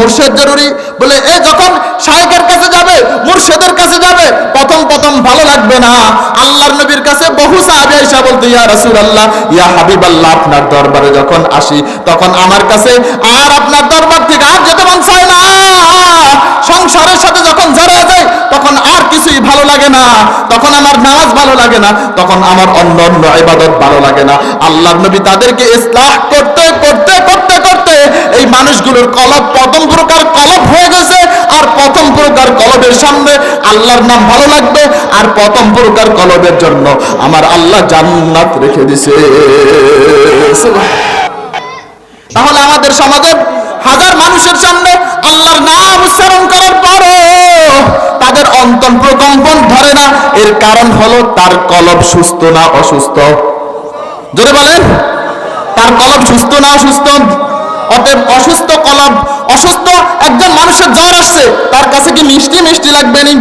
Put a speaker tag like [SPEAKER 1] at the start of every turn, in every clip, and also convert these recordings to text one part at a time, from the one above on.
[SPEAKER 1] মুর্শেদ জরুরি। বলে, এ যখন শায়েকের কাছে যাবে, মুর্শেদের কাছে যাবে, প্রথম প্রথম ভালো লাগবে না। আল্লাহর নবীর কাছে বহু সাহাবী এসে বলতো, ইয়া রাসূলুল্লাহ, ইয়া হাবিবাল্লাহ, আপনার দরবারে যখন আসি, তখন আমার কাছে আর আপনার দরবার থেকে আর যেতে মন চায় না। সংসারের সাথে যখন জড়ায় যায়, তখন আর কিছুই ভালো লাগে না। তখন আমার নামাজ ভালো লাগে না। তখন আমার অন্য অন্য ইবাদত ভালো লাগে না। আল্লাহর নবী তাদেরকে ইসলাহ করতে করতে করতে এই মানুষগুলোর কলব প্রথম প্রকার কলব হয়ে গেছে, আর প্রথম প্রকার কলবের সামনে আল্লাহর নাম ভালো লাগবে, আর প্রথম প্রকার কলবের জন্য আমার আল্লাহ জান্নাত রেখে দিছে। তাহলে আমাদের সমাজে হাজার মানুষের সামনে আল্লাহর নাম উচ্চারণ করার পরও তাদের অন্তর প্রকম্পন ধরে না, এর কারণ হলো তার কলব সুস্থ না অসুস্থ। জোরে বলেন, তার কলব সুস্থ না অসুস্থ? অতএব অসুস্থ কলাপ অসুস্থ একজন মানুষের জ্বর আসছে, তার কাছে কি মিষ্টি মিষ্টি লাগবে নি?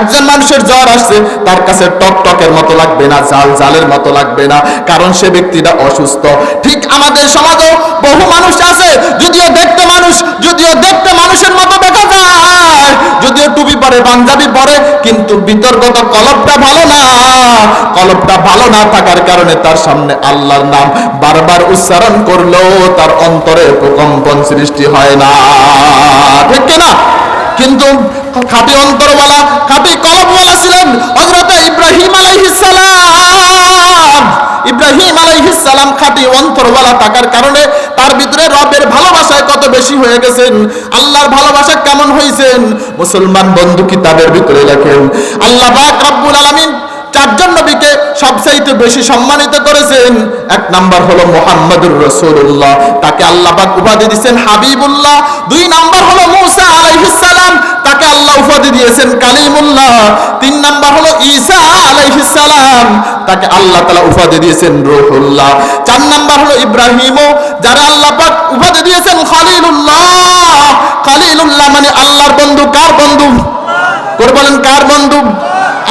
[SPEAKER 1] একজন মানুষের জ্বর আসছে, তার কাছে টক টকের মতো লাগবে না জাল জালের মতো লাগবে না, কারণ সে ব্যক্তিটা অসুস্থ। ঠিক আমাদের সমাজেও বহু মানুষ আছে, যদিও দেখতে মানুষ, যদিও দেখতে মানুষের মতো দেখা যায় যদিও টুপি পরে পাঞ্জাবি পরে, কিন্তু বিতর্কত কলবটা ভালো না। কলবটা ভালো না থাকার কারণে তার সামনে আল্লাহর নাম বারবার উচ্চারণ করল তার অন্তরে প্রকম্পন সৃষ্টি হয় না। ঠিক কিনা কিন্তু খাঁটি অন্তরওয়ালা, খাঁটি কলবওয়ালা ছিলেন হজরত ইব্রাহিম আলাইহিস সালাম। ইব্রাহিম আলাইহিস সালাম খাঁটি অন্তরওয়ালা থাকার কারণে তার ভিতরে রবের ভালোবাসায় কত বেশি হয়ে গেছেন? আল্লাহর ভালোবাসা কেমন হয়েছেন মুসলমান বন্ধু কিতাবের ভিতরে লেখেন? আল্লাহ পাক রব্বুল আলামিন চারজন নবীকে সবচাইতে বেশি সম্মানিত করেছেন এক নাম্বার হলো মোহাম্মদুর রসুল্লাহ তাকে আল্লাহ পাক উপাধি দিয়েছেন হাবিবুল্লাহ। দুই নাম্বার হলো মৌসা আলাইহিস সালাম। তাকে আল্লাহ উপাধি দিয়েছেন কালিমুল্লাহ। তিন নাম্বার হলো ঈসা আলাইহিস সালাম। তাকে আল্লাহ তাআলা উপাধি দিয়েছেন রূহুল্লাহ। চার নাম্বার হলো ইব্রাহিমও, যারা আল্লাহ পাক উপাধি দিয়েছেন খলিলুল্লাহ। খলিলুল্লাহ মানে আল্লাহর বন্ধু। কার বন্ধু? করে বলেন, কার বন্ধু?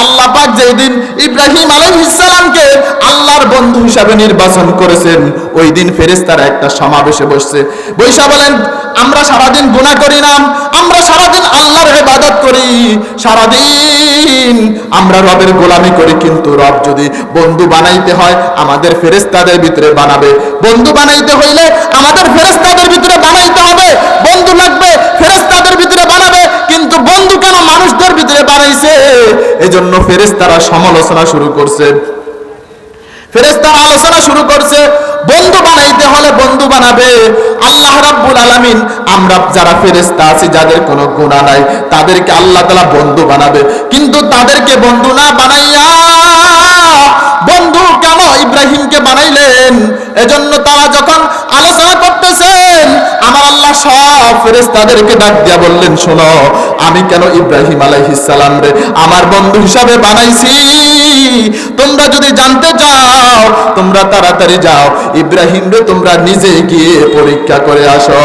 [SPEAKER 1] আল্লাহ পাক যেদিন ইব্রাহিম আলাইহিস সালামকে আল্লাহর বন্ধু হিসাবে নির্বাচন করেছেন, ওই দিন ফেরেশতারা একটা সমাবেশে বসছে। বৈশা বলেন, আমরা সারাদিন গুনাহ করি না, আমরা সারাদিন আল্লাহর ইবাদত করি। সারাদিন আমরা রবের গোলামি করি, কিন্তু রব যদি বন্ধু বানাইতে হয়, আমাদের ফেরেশতাদের ভিতরে বানাবে। বন্ধু বানাইতে হইলে আমাদের ফেরেশতাদের ভিতরে বানাইতে হবে। বন্ধু লাগবে, ফেরেশতাদের কেন মানুষদের ভিতরে বানাইছে। এজন্য ফেরেস্তারা সমালোচনা শুরু করছে। ফেরেস্তারা আলোচনা শুরু করছে, বন্ধু বানাইতে হলে বন্ধু বানাবে। আল্লাহ রাব্বুল আলামিন, আমরা যারা ফেরেস্তা আছি, যাদের কোনো গুণা নাই, তাদেরকে আল্লাহ তাআলা বন্ধু বানাবে। কিন্তু তাদেরকে বন্ধু না বানাইয়া ইব্রাহিমকে বানাইলেন। এজন্য তারা যখন আলোচনা করতেছেন, আমার আল্লাহ সব ফেরেশতাদেরকে ডাক দিয়া বললেন, শোনো, আমি কেন ইব্রাহিম সালাম রে, আমার বন্ধু হিসাবে বানাইছি? তোমরা যদি জানতে চাও, তোমরা তাড়াতাড়ি যাও। ইব্রাহিম রে, তোমরা নিজে গিয়ে পরীক্ষা করে আসো।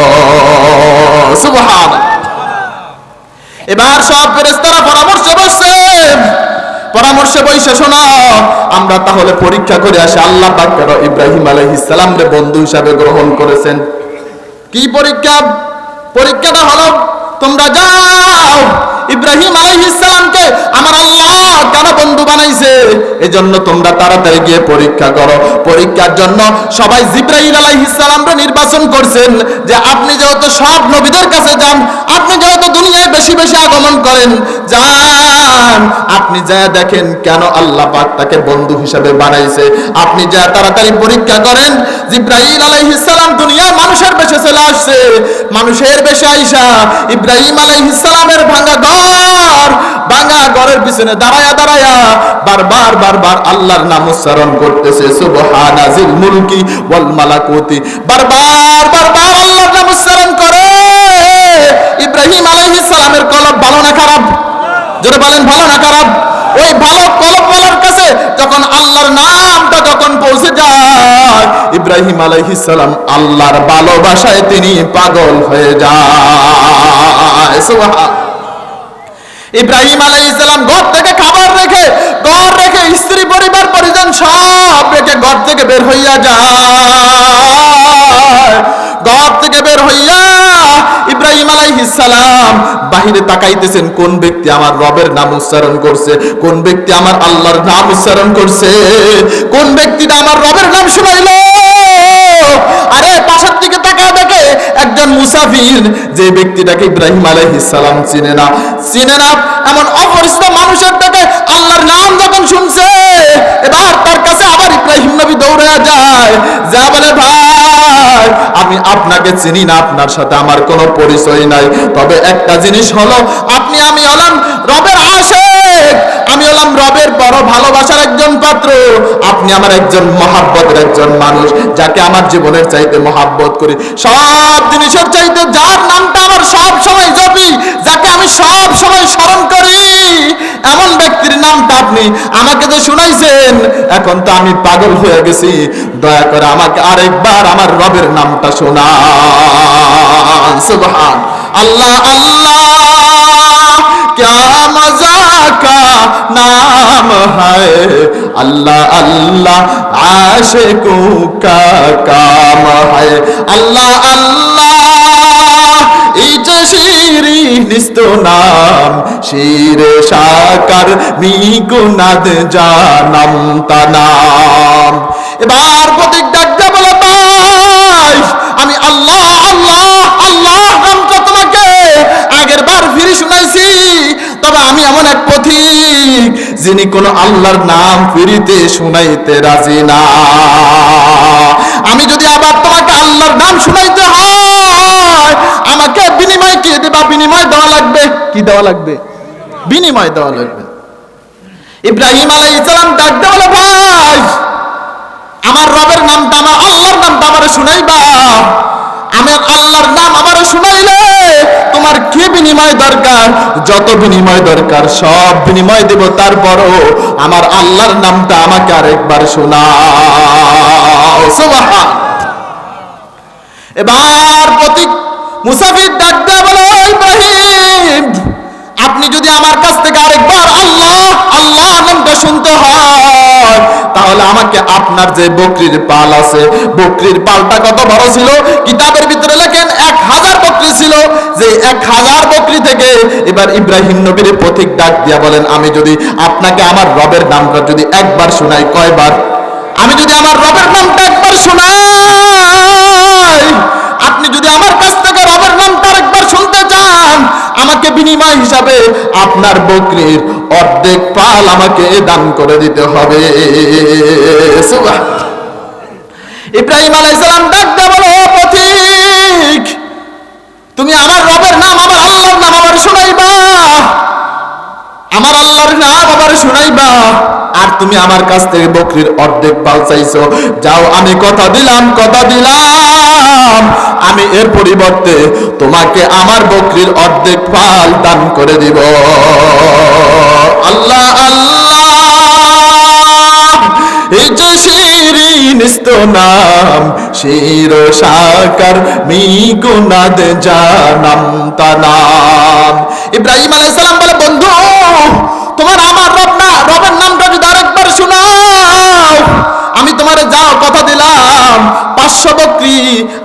[SPEAKER 1] সুবহান এবার সব ফেরেস্তারা পরামর্শ বসছে পরামর্শে বৈশে শোনাও আমরা তাহলে পরীক্ষা করে আসি। আল্লাহ পাকের ইব্রাহিম আলাইহিস সালাম রে বন্ধু হিসাবে গ্রহণ করেছেন। কি পরীক্ষা? পরীক্ষাটা হলো তোমরা যাও। ইব্রাহিম আলাইহিস সালামকে আমার আল্লাহ কেন বন্ধু বানাইছে। এজন্য তোমরা তাড়াতাড়ি গিয়ে পরীক্ষা করো। পরীক্ষার জন্য সবাই জিব্রাইল আলাইহিস সালামকে নির্বাচন করছেন যে আপনি যেহেতু সব নবীদের কাছে যান, আপনি যেহেতু দুনিয়ায় বেশি বেশি আগমন করেন, যান, আপনি যা দেখেন কেন আল্লাহ পাক তাকে বন্ধু হিসাবে বানাইছে। আপনি যা তাড়াতাড়ি পরীক্ষা করেন, জিব্রাইল আলাইহিস সালাম দুনিয়ায় মানুষের বেশে চলে আসছে। মানুষের বেশে আইসা ইব্রাহিম আলাইহিস সালামের ভাঙা ভাঙা ঘরের পিছনে দাঁড়ায়া দাঁড়ায়া বারবার বারবার আল্লাহর নাম উচ্চারণ করতেছে সুবহানাজিল মুলকি ওয়াল মালাকুতি। বারবার বারবার আল্লাহর নাম উচ্চারণ করে। ইব্রাহিম আলাইহিস সালামের কলব ভালো না খারাপ? বলেন, ভালো না খারাপ? ওই ভালো কাছে যখন আল্লাহর নামটা যখন পৌঁছে যায়, ইব্রাহিম আলাইহিস সালাম আল্লাহর ভালোবাসায় তিনি পাগল হয়ে যায়। সুবহান ইব্রাহিম আলাইহিস সালাম ঘর থেকে খাবার রেখে, ঘর রেখে স্ত্রী, পরিবার, পরিজন সব রেখে ঘর থেকে বের হইয়া যায়। ঘর থেকে বের হইয়া ইব্রাহিম বাহিরে তাকাইতেছেন, কোন ব্যক্তি আমার রবের নাম উচ্চারণ করছে, কোন ব্যক্তি আমার আল্লাহর নাম উচ্চারণ করছে, কোন ব্যক্তিটা আমার রবের নাম শুনাইলো? আরে, পাশের দেখে একজন মুসাফির যে ব্যক্তিটাকে ইব্রাহিম সালাম চিনে না। চিনে না, এমন অপরিচিত মানুষের থেকে আল্লাহর নাম যখন শুনছে, এবার তার কাছে আবার ইব্রাহিম নবী দৌড়ে যায়, যা বলে, ভাই, আমি আপনাকে চিনি না, আপনার সাথে আমার কোনো পরিচয় নাই। তবে একটা জিনিস হলো, আপনি আমি হলাম রবের আশেক আমি হলাম রবের বড় ভালোবাসার একজন পাত্র। আপনি আমার একজন মহাব্বতের একজন মানুষ, যাকে আমার জীবনের চাইতে মহাব্বত করি। সব জিনিসের চাইতে যার নামটা আমার সব সময় জপি, যাকে আমি সব সময় স্মরণ করি, এমন ব্যক্তির নামটা আপনি আমাকে তো শুনাইছেন, এখন তো আমি পাগল হয়ে গেছি। দয়া করে আমাকে আরেকবার আমার রবের নামটা শোনা সুবহান। আল্লাহ আল্লাহ ক্যা का नाम है अल्लाह अल्लाह आशिकों का काम है अल्लाह अल्लाह এই যে শিরিনিস্ত নাম শিরে সাকার মিগুনাদ জানাম তানাম এবার প্রতীক ডাকতে বলে ভাই আমি আল্লাহ আল্লাহ আল্লাহ নামটা তোমাকে আগের বার ফিরে শুনাইছি তবে আমি এমন এক পথিক যিনি কোন আল্লাহর নাম ফিরিতে শুনাইতে রাজি না। আমি যদি আবার তোমাকে আল্লাহর নাম শুনাইতে হয়, আমাকে বিনিময় কি দেবা? বিনিময় দেওয়া লাগবে? কি দেওয়া লাগবে? বিনিময় দেওয়া লাগবে। ইব্রাহিম আলাই ইসলাম ডাক দেওয়া ভাই, আমার রবের নামটা, আমার আল্লাহর নামটা আমার শুনাইবা। আমার আল্লাহর নাম আমার শুনাইলে, তোমার কি বিনিময় দরকার? যত বিনিময় দরকার, সব বিনিময় দেব তারপরও আমার আল্লাহর নামটা আমাকে আরেকবার সুবহান। এবার প্রতীক মুসাফির ডাক দেয়া বলে ইব্রাহিম, আপনি যদি আমার কাছ থেকে আপনার যে বকরির পাল আছে, বকরির পালটা কত বড় ছিল? কিতাবের ভিতরে লেখেন, এক হাজার বকরি ছিল। যে এক হাজার বকরি থেকে এবার ইব্রাহিম নবীর পথিক ডাক দিয়া বলেন, আমি যদি আপনাকে আমার রবের নামটা যদি একবার শোনাই, কয়বার? আমি যদি আমার রবের নামটা একবার শোনাই আমাকে বিনিময় হিসাবে আপনার বকরির অর্ধেক পাল আমাকে দান করে দিতে হবে। ইব্রাহিম আলাইসালাম ডাক দেয়া বলো পথিক, তুমি আমার রবের নাম, আমার আল্লাহর নাম আমার শোনাইবা। আমার আল্লাহর নাম আবার শুনাইবা। আর তুমি আমার কাছ থেকে বকরির অর্ধেক পাল চাইছো। যাও, আমি কথা দিলাম কথা দিলাম। আমি এর পরিবর্তে তোমাকে আমার বকরির অর্ধেক পাল দান করে দিব। আল্লাহ আল্লাহ যে নাম, শির সাকার মিগুনাদ জানাম তানাম ইব্রাহিম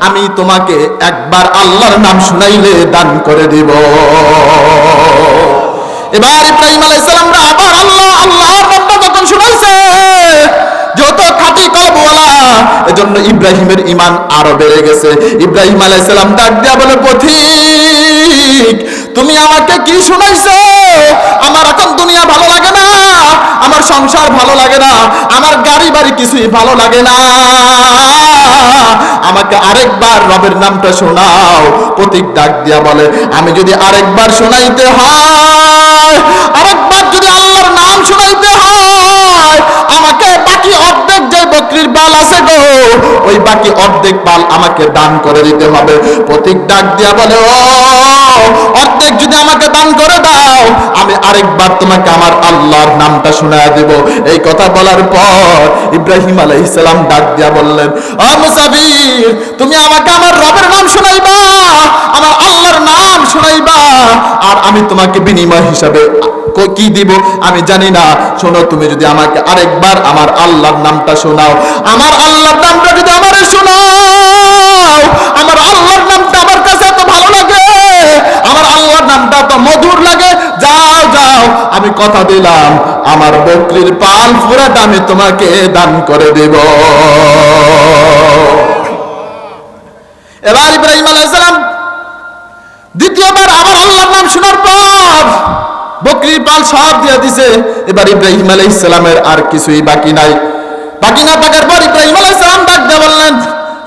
[SPEAKER 1] আমি তোমাকে একবার আল্লাহর নাম শুনাইলে দান করে দিব। এবার ইব্রাহিম আলাইহিস সালামরা আবার আল্লাহ, আল্লাহর নামটা যখন শুনাইছে, যত খাঁটি কলবওয়ালা এজন্য ইব্রাহিমের ইমান আরও বেড়ে গেছে। ইব্রাহিম আলাইহিস সালাম ডাক দিয়া বলে, পথিক, তুমি আমাকে কি শুনাইছো? আমার এখন দুনিয়া ভালো লাগে না, আমার সংসার ভালো লাগে না, আমার গাড়ি বাড়ি কিছুই ভালো লাগে না। আমাকে আরেকবার রবের নামটা শোনাও। প্রতীক ডাক দিয়া বলে, আমি যদি আরেকবার শোনাইতে হয়, আরেকবার যদি আল্লাহর নাম শোনাইতে হয় আমাকে বাকি অর্ধেক যে বকরির পাল আছে গো। ওই বাকি অর্ধেক পাল আমাকে দান করে দিতে হবে। প্রতীক ডাক দিয়া বলে, ও, অর্ধেক যদি আমাকে দান করে দাও, আমি আরেকবার তোমাকে আমার আল্লাহর নামটা শোনায় দেব। এই কথা বলার পর ইব্রাহিম আলাইহিস সালাম ডাক দিয়া বললেন, ও মুসাফির, তুমি আমাকে আমার রবের নাম শোনাইবা, আমার আল্লাহর নাম শোনাইবা, আর আমি তোমাকে বিনিময় হিসাবে কি দিব? আমি জানি না। শোনো, তুমি যদি আমাকে আরেকবার আমার আল্লাহর নামটা শোনাও, আমার আল্লাহর নামটা যদি আমারে শোনাও, আমার আল্লাহর নামটা আমার কাছে এত ভালো লাগে, আমার আল্লাহর নামটা এত মধুর লাগে, যাও যাও, আমি কথা দিলাম, আমার বকরির পাল ফুরাট আমি তোমাকে দান করে দেব। এবার ইব্রাহিম আলাইহিস সালাম দ্বিতীয়বার আমার আল্লাহর নাম শোনার পর বকরির পাল সব দিয়ে দিছে। এবার ইব্রাহিম আলাইহিস সালামের আর কিছুই বাকি নাই। বাকি না থাকার পর ইব্রাহিম আলাইহিস সালাম ডাক দিয়ে বললেন,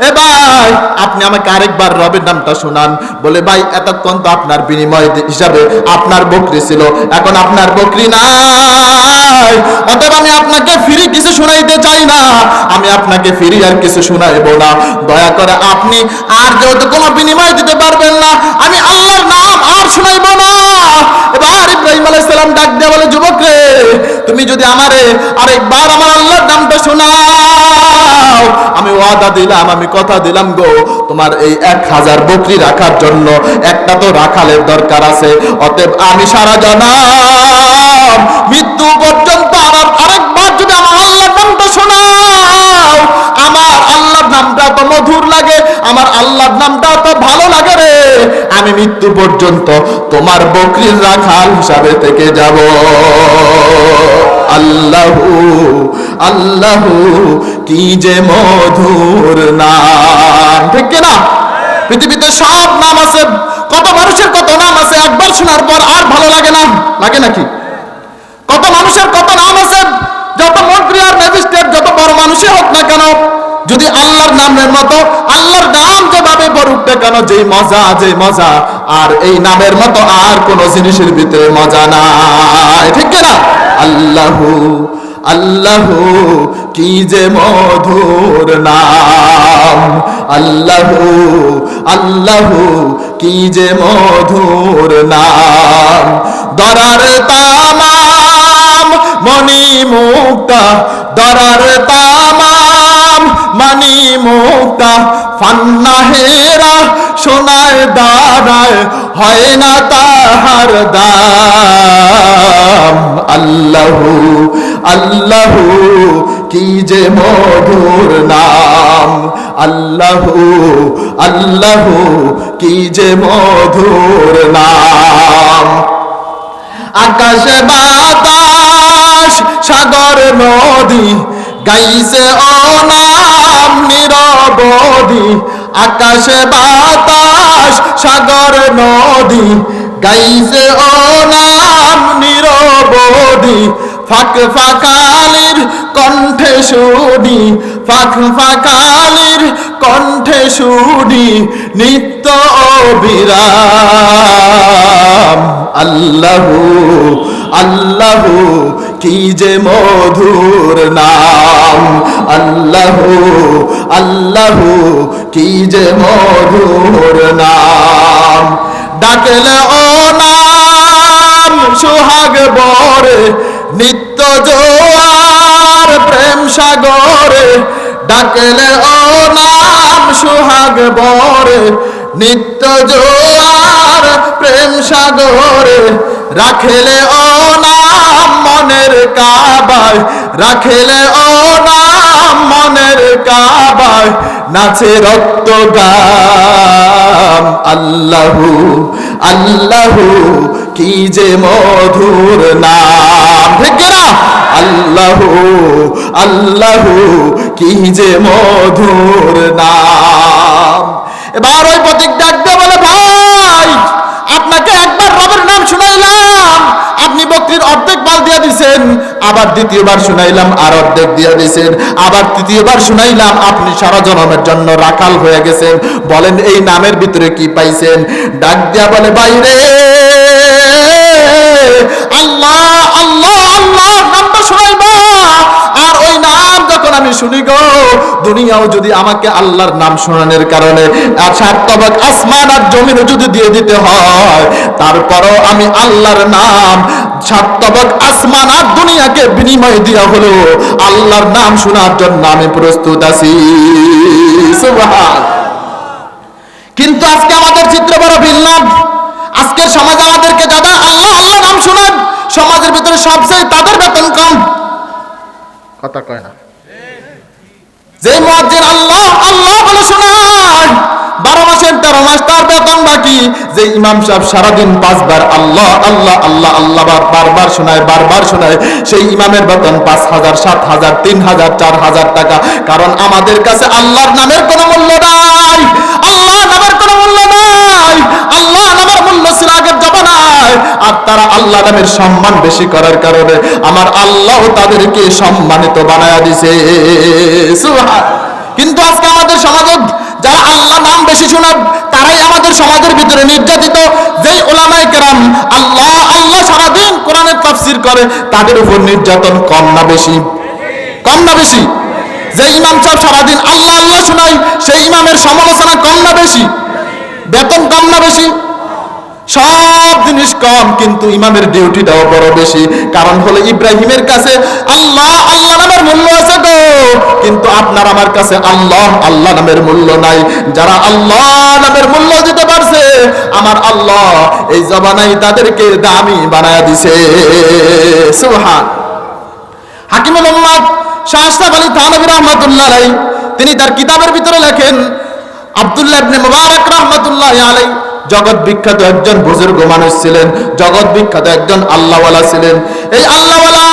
[SPEAKER 1] এ ভাই, আপনি আমাকে আরেকবার রবের নামটা শোনান। বলে, ভাই, এতক্ষণ তো আপনার বিনিময় হিসাবে আপনার বকরি ছিল। এখন আপনার বকরি নাই। অতএব আমি আপনাকে ফ্রি কিছু শোনাইতে চাই না। আমি আপনাকে ফ্রি আর কিছু শোনাইব না। দয়া করে আপনি আর যেহেতু কোনো বিনিময় দিতে পারবেন না, আমি আল্লাহর নাম আর শোনাইব না এবার সালাম ডাক দিয়ে বলে যুবক রে তুমি যদি আমারে আরেকবার আমার আল্লাহর নামটা শোনাও। আমি ওয়াদা দিলাম, আমি কথা দিলাম গো, তোমার এই এক হাজার বকরি রাখার জন্য একটা তো রাখালের দরকার আছে। অতএব আমি সারা জানাম মৃত্যু পর্যন্ত আমার আরেকবার যদি আমার আল্লাহর নামটা শোনাও, আমার আল্লাহর নামটা তো মধুর লাগে, আমার আল্লাহর রে আমি মৃত্যু পর্যন্ত তোমার বকরির রাখাল হিসাবে থেকে যাব। আল্লাহু আল্লাহু, কি যে মধুর নাম। ঠিক না? পৃথিবীতে সব নাম আছে, কত মানুষের কত নাম আছে, একবার শোনার পর আর ভালো লাগে না? লাগে নাকি কত মানুষের কত নাম আছে যত মন্ত্রী আর ম্যাজিস্ট্রেট যত বড় মানুষই হোক না কেন যদি আল্লাহর নামের মতো আল্লাহর নাম যেভাবে পড়ুক না কেন, যেই মজা যেই মজা, আর এই নামের মতো আর কোন জিনিসের ভিতরে মজা নাই। ঠিক না? আল্লাহু আল্লাহু, কি যে মধুর নাম। আল্লাহু আল্লাহু, কি যে মধুর নাম। দরার তামাম মণি মুক্তা দরার তামাম মণি মুক্তা ফান্না হেরা সোনায় দাঁড়ায় হয় না তাহার দাম। আল্লাহু আল্লাহু, কি যে মধুর নাম। আল্লাহু আল্লাহু, কি যে মধুর নাম। আকাশে, বাতাস, সাগর, নদী, গাইছে নাম নিরবধি আকাশে বাতাস, সাগর, নদী। গাইছে ও নাম নিরবধি ফাঁক ফাঁকালির কণ্ঠে শুনি, ফাঁক ফাঁকালির কণ্ঠে শুনি, নিত্য অবিরাম। আল্লাহু আল্লাহু, কি যে মধুর নাম। আল্লাহু আল্লাহু, কি যে মধুর নাম। ডাকলে ও নাম সোহাগ বরে, নিত্য জোয়ার প্রেম সাগরে। ডাকলে ও নাম সোহাগ বরে, নিত্য জোয়ার প্রেম সাগরে রাখেলে ও নাম মনের কাবায়, রাখেলে ও নাম মনের কাবায়, নাচে রক্ত গাম আল্লাহু আল্লাহু, কি যে মধুর নাম। না আল্লাহু আল্লাহু, কি যে মধুর নাম। এবার ওই প্রতীক ডাকতে বলে ভাই। বকরির অর্ধেক বাল দিয়ে দিছেন, আবার দ্বিতীয়বার শুনাইলাম আর অর্ধেক দিয়ে দিছেন। আবার তৃতীয়বার শুনাইলাম, আপনি সারা জনমের জন্য রাখাল হয়ে গেছেন। বলেন, এই নামের ভিতরে কি পাইছেন? ডাক দিয়া বলে, বাইরে, আল্লাহ আল্লাহ আল্লাহ, নামটা শুনাইবা। আর ওই নাম যখন আমি শুনি গো, দুনিয়াও যদি আমাকে আল্লাহর নাম শোনানোর কারণে আর সার্থবক আসমান আর জমিনও যদি দিয়ে দিতে হয়, তারপরও আমি আল্লাহর নাম সার্থবক আসমান আর দুনিয়াকে বিনিময় হলো। আল্লাহর নাম শোনার জন্য আমি প্রস্তুত আছি। কিন্তু আজকে আমাদের চিত্র বড় ভিন্ন। আজকে সমাজ আমাদেরকে যারা আল্লাহ আল্লাহ নাম শোনান, সমাজের ভিতরে সবচেয়ে তাদের বেতন কম। কথা কয় না। যে মুয়াজ্জিন আল্লাহ মাসের তেরো বেতন কথা কি যে ইমাম সাহেব সারাদিন পাঁচবার আল্লাহ আল্লাহ আল্লাহ আল্লাহ বারবার শোনায় বারবার শোনায়, সেই ইমামের বেতন পাঁচ হাজার, সাত হাজার, তিন হাজার, চার হাজার টাকা। কারণ আমাদের কাছে আল্লাহর নামের কোনো মূল্য নাই। আল্লাহ নামের কোনো মূল্য নাই। আল্লাহ নামের মূল্য ছিল আগের আর তারা আল্লাহ নামের সম্মান বেশি করার কারণে আমার আল্লাহ তাদেরকে সম্মানিত বানায়া দিছে। কিন্তু আজকে আমাদের সমাজে যারা আল্লাহ নাম বেশি শোনাব তারাই আমাদের সমাজের ভিতরে নির্যাতিত। যেই ওলামাই কেরাম আল্লাহ আল্লাহ সারাদিন কোরআনের তাফসির করে, তাদের উপর নির্যাতন কম না বেশি। কম না বেশি। যে ইমাম সাহেব সারাদিন আল্লাহ আল্লাহ শোনায়, সেই ইমামের সমালোচনা কম না বেশি। বেতন কম না বেশি। সব জিনিস কম, কিন্তু ইমামের ডিউটিটাও বড় বেশি। কারণ হলো ইব্রাহিমের কাছে আল্লাহ মূল্য আছে গো কিন্তু আপনার আমার কাছে আল্লাহ আল্লাহ নামের মূল্য নাই। যারা আল্লাহ নামের মূল্য দিতে পারছে, আমার আল্লাহ এই জবানাই তাদেরকে দামি বানায় দিছে। সুবহান। হাকিমুল উম্মাদ শাহ আশরাফ আলী থানভী রহমাতুল্লাহ তিনি তার কিতাবের ভিতরে লেখেন, আব্দুল্লাহ ইবনে মুবারক রহমাতুল্লাহ আলাই জগৎ বিখ্যাত একজন বুজুর্গ মানুষ ছিলেন, জগৎ বিখ্যাত একজন আল্লাহওয়ালা ছিলেন। এই আল্লাহওয়ালা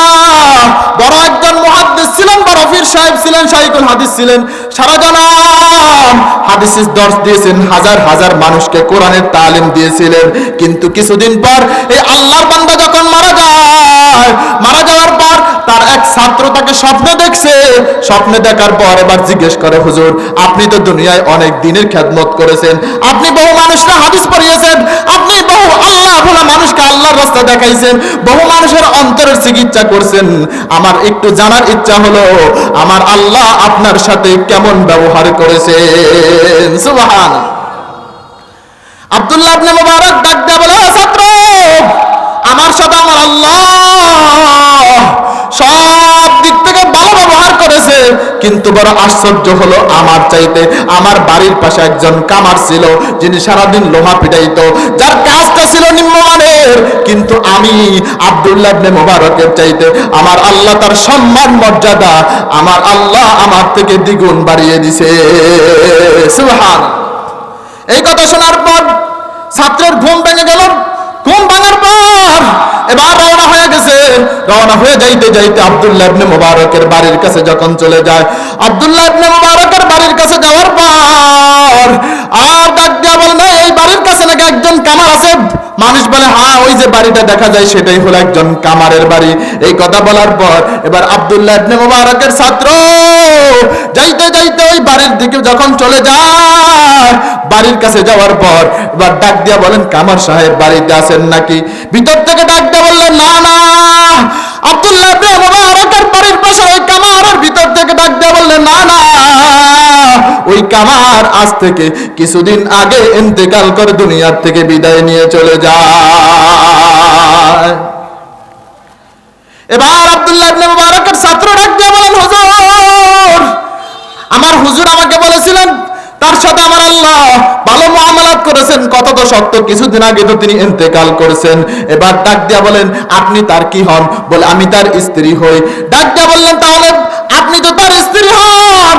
[SPEAKER 1] বড় একজন মহাদ্দেশ ছিলেন, বড় পীর সাহেব ছিলেন, শাইখুল হাদিস ছিলেন। সারা জনাম হাদিসের দর্শ দিয়েছেন, হাজার হাজার মানুষকে কোরআনের তালিম দিয়েছিলেন। কিন্তু কিছুদিন পর এই আল্লাহর বান্দা যখন মারা যায়, মারা যাওয়ার পর তার এক ছাত্র তাকে স্বপ্নে দেখছে। স্বপ্নে দেখার পর এবার জিজ্ঞেস করে, হুজুর, আপনি তো দুনিয়ায় অনেক দিনের খেদমত করেছেন। আপনি বহু মানুষরা হাদিস পড়িয়েছেন। আপনি বহু আল্লাহ ভোলা মানুষকে আল্লাহর রাস্তা দেখাইছেন। বহু মানুষের অন্তরের চিকিৎসা করছেন। আমার একটু জানার ইচ্ছা হলো, আমার আল্লাহ আপনার সাথে কেমন ব্যবহার করেছেন? সুবহান আব্দুল্লাহ মুবারক ডাক বলে "ও ছাত্র আমার সাথে আমার আল্লাহ কিন্তু বড় আশ্চর্য হলো আমার চাইতে। আমার বাড়ির পাশে একজন কামার ছিল, যিনি সারাদিন লোহা পিটাইতো। যার কাজটা ছিল নিম্নমানের। কিন্তু আমি আব্দুল্লাহ ইবনে মুবারকের চাইতে আমার আল্লাহ তার সম্মান, মর্যাদা আমার আল্লাহ আমার থেকে দ্বিগুণ বাড়িয়ে দিছে। সুবহান এই কথা শোনার পর ছাত্রের ঘুম ভেঙে গেল। ঘুম ভাঙার পর এবার রওনা হয়ে গেছে রওনা হয়ে যাইতে যাইতে আব্দুল্লাহ ইবনে মুবারকের বাড়ির কাছে যখন চলে যায়, আব্দুল্লাহ ইবনে মুবারকের বাড়ির কাছে যাওয়ার পর আর ডাক দিয়া বলে, না, এই বাড়ির কাছে নাকি একজন কামার আছে? মানুষ বলে হ্যাঁ ওই যে বাড়িটা দেখা যায়, সেটাই হলো একজন কামারের বাড়ি। এই কথা বলার পর এবার আব্দুল্লাহ ইবনে মুবারকের ছাত্র যাইতে যাইতে ওই বাড়ির দিকে যখন চলে যায়, বাড়ির কাছে যাওয়ার পর এবার ডাক দিয়া বলেন, কামার সাহেব বাড়িতে আছেন নাকি? ভিতর থেকে ডাকতে বললেন, না না। আব্দুল্লাহ মুবারকের বাড়ির পাশে ওই কামারের ভিতর থেকে ডাক দিয়া বললেন, না না। ওই কামার আজ থেকে কিছুদিন আগে ইন্তেকাল করে দুনিয়ার থেকে বিদায় নিয়ে চলে যায়। এবার আব্দুল্লাহ ইবনে মুবারকের ছাত্র ডাক দিয়ে বলেন, হুজুর, আমার হুজুর আমাকে বলেছিলেন তার সাথে আমার আল্লাহ ভালো মুআমালাত করেছেন। কত তো সত্য কিছুদিন আগে তো তিনি ইন্তেকাল করেছেন। এবার ডাক দিয়া বলেন, আপনি তার কি হন? বলে, আমি তার স্ত্রী হই। ডাক দিয়া বললেন, তাহলে আপনি তো তার স্ত্রী হন।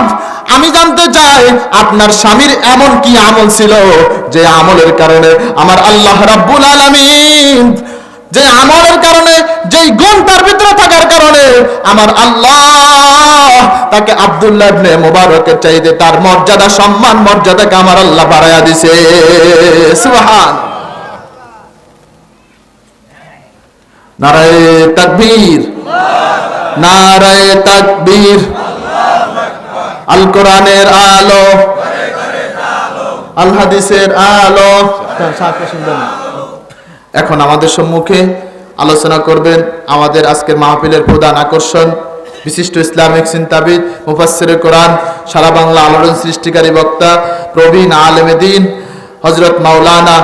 [SPEAKER 1] আমি জানতে চাই, আপনার স্বামীর এমন কি আমল ছিল যে আমলের কারণে আমার আল্লাহ রাব্বুল আলামিন যে আমলের কারণে, যেই গুণ তার ভিতরে থাকার কারণে আমার আল্লাহ তাকে আব্দুল্লাহ ইবনে মুবারকের চাইতে তার মর্যাদা, সম্মান, মর্যাদাকে আমার আল্লাহ বাড়ায়া দিছে। সুবহান নারায়ে তাকবীর। নারায়ে তাকবীর। আল। কোরআনের আলো। আল হাদিসের আলো এখন আমাদের সম্মুখে আলোচনা করবেন আমাদের আজকের মাহফিলের প্রধান আকর্ষণ, বিশিষ্ট ইসলামিক চিন্তাবিদ মুফাসির কোরআন, সারা বাংলা আলোড়ন সৃষ্টিকারী বক্তা, প্রবীণ আলমেদিন হজরত মাওলানা